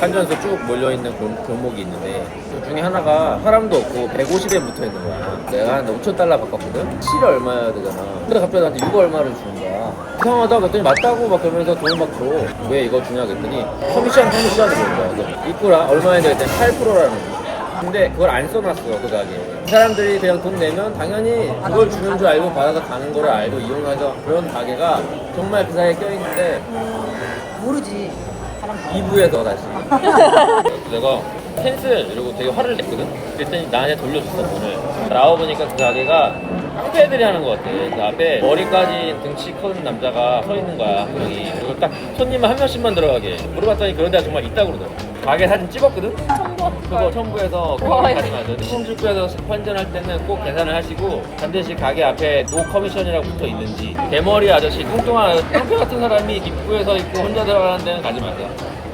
환전소 쭉 몰려있는 골- 골목이 있는데 그 중에 하나가 사람도 없고 150에 붙어 있는 거야. 내가 한 5천 달러 바꿨거든? 7이 얼마야 되잖아. 근데 갑자기 나한테 6 얼마를 주는 거야. 이상하다 그랬더니 맞다고 막 그러면서 돈을 막 줘. 왜 이거 주냐 그랬더니 커미션 커미션을 준 거야. 그래서 입구라 얼마인데 그랬더니 8%라는 거야 근데 그걸 안 써놨어 그 가게에. 사람들이 그냥 돈 내면 당연히 그걸 주는 줄 알고 받아서 가는 거를 알고 이용해서 그런 가게가 정말 그 사이에 껴있는데 모르지. 사람 2부에서 다시. 내가 캔슬 이러고 되게 화를 냈거든? 그랬더니 나한테 돌려줬어 돈을. 나와보니까 그 가게가 깡패들이 하는 것 같아. 그 앞에 머리까지 등치 큰 남자가 서 있는 거야 한 명이. 그리고 딱 손님만 한 명씩만 들어가게. 물어봤더니 그런 데가 정말 있다고 그러더라고 가게 사진 찍었거든? 그거 첨부해서 가지면 돼 신주쿠에서 환전할 때는 꼭 계산을 하시고 반드시 가게 앞에 노 커미션이라고 붙어 있는지. 대머리 아저씨 뚱뚱한 깡패 같은 사람이 입구에 서 있고 혼자 들어가는 데는 가지 마세요